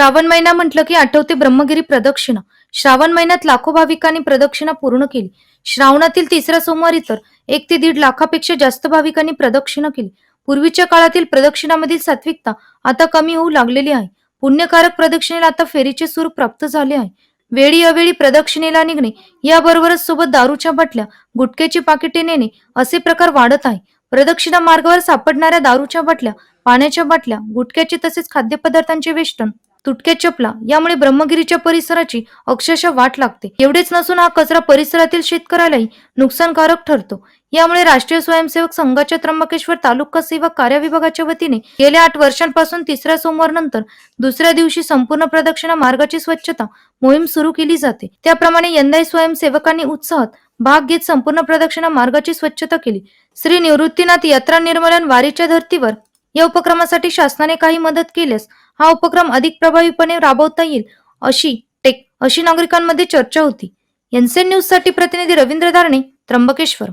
श्रावण महिना म्हटलं की आठवते ब्रह्मगिरी प्रदक्षिणा. श्रावण महिन्यात लाखो भाविकांनी प्रदक्षिणा पूर्ण केली. श्रावणातील तिसरा सोमवारी तर एक ते दीड लाखापेक्षा जास्त भाविकांनी प्रदक्षिणा केली. पूर्वीच्या काळातील प्रदक्षिणामधील सात्विकता आता कमी होऊ लागलेली आहे. पुण्यकारक प्रदक्षिणेला आता फेरीचे सूर प्राप्त झाले आहे. वेळी अवेळी प्रदक्षिणेला निघणे याबरोबरच सोबत दारूच्या बाटल्या गुटख्याची पाकिटे नेणे असे प्रकार वाढत आहे. प्रदक्षिणा मार्गावर सापडणाऱ्या दारूच्या बाटल्या पाण्याच्या बाटल्या गुटख्याचे तसेच खाद्यपदार्थांचे वेष्टन तुटक्या चपला यामुळे ब्रह्मगिरीच्या परिसराची अक्षरशः वाट लागते. एवढेच नसून हा कचरा परिसरातील शेतकऱ्यालाही नुकसानकारक ठरतो. यामुळे राष्ट्रीय स्वयंसेवक संघाच्या त्र्यंबकेश्वर तालुका सेवक कार्य विभागाच्या वतीने गेल्या आठ वर्षांपासून तिसऱ्या सोमवार नंतर दुसऱ्या दिवशी संपूर्ण प्रदक्षिणा मार्गाची स्वच्छता मोहीम सुरू केली जाते. त्याप्रमाणे यंदाही स्वयंसेवकांनी उत्साहात भाग घेत संपूर्ण प्रदक्षिणा मार्गाची स्वच्छता केली. श्री निवृत्तीनाथ यात्रा निर्मलन वारीच्या धर्तीवर या उपक्रमासाठी शासनाने काही मदत केल्यास हा उपक्रम अधिक प्रभावीपणे राबवता येईल अशी टेक अशी नागरिकांमध्ये चर्चा होती. एनसेन न्यूजसाठी प्रतिनिधी रवींद्र धारणे त्र्यंबकेश्वर.